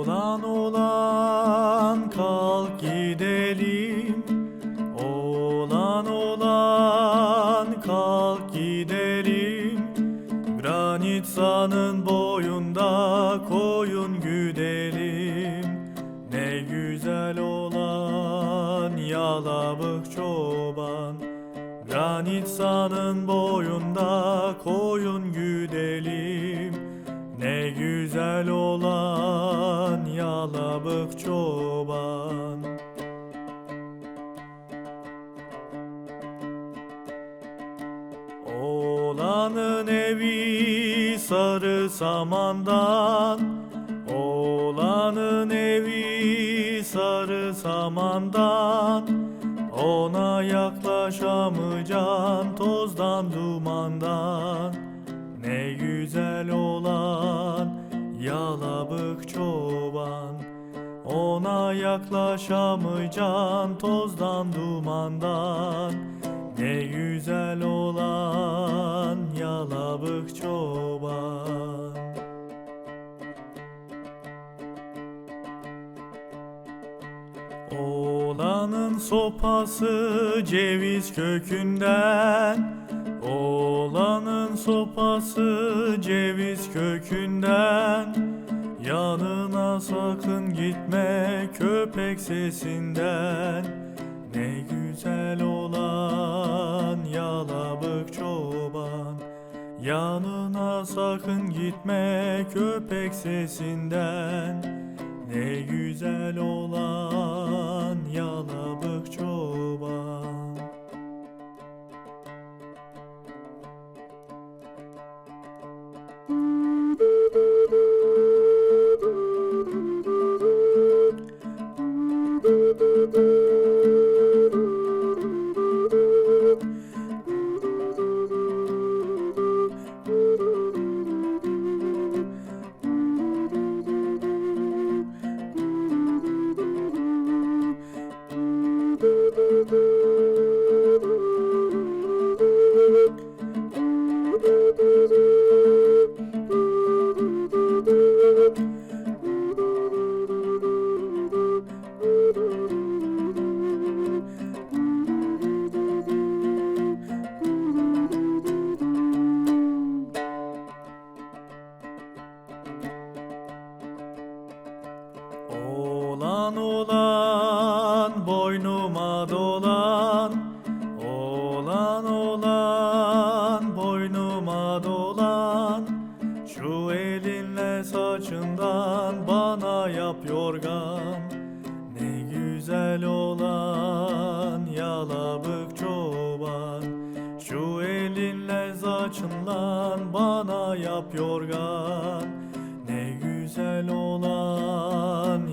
Olan olan kalk gidelim. Olan olan kalk gidelim. Granitsa'nın boyunda koyun güdelim. Ne güzel olan yalabık çoban. Granitsa'nın boyunda koyun güdelim olan yalabık çoban. Oğlanın evi sarı samandan. Oğlanın evi sarı samandan. Ona yaklaşamayacaksın tozdan dumandan. Ne güzel olan yalabık Ona yaklaşamayacaksın tozdan dumandan. Ne güzel olan yalabık çoban. Oğlanın sopası ceviz kökünden. Oğlanın sopası ceviz kökünden Yanına sakın gitme köpek sesinden. Ne güzel olan yalabık çoban. Yanına sakın gitme köpek sesinden. Ne güzel olan elinle saçından bana yap yorgan. Ne güzel olan yalabık çoban. Şu elinle saçından bana yap yorgan. Ne güzel olan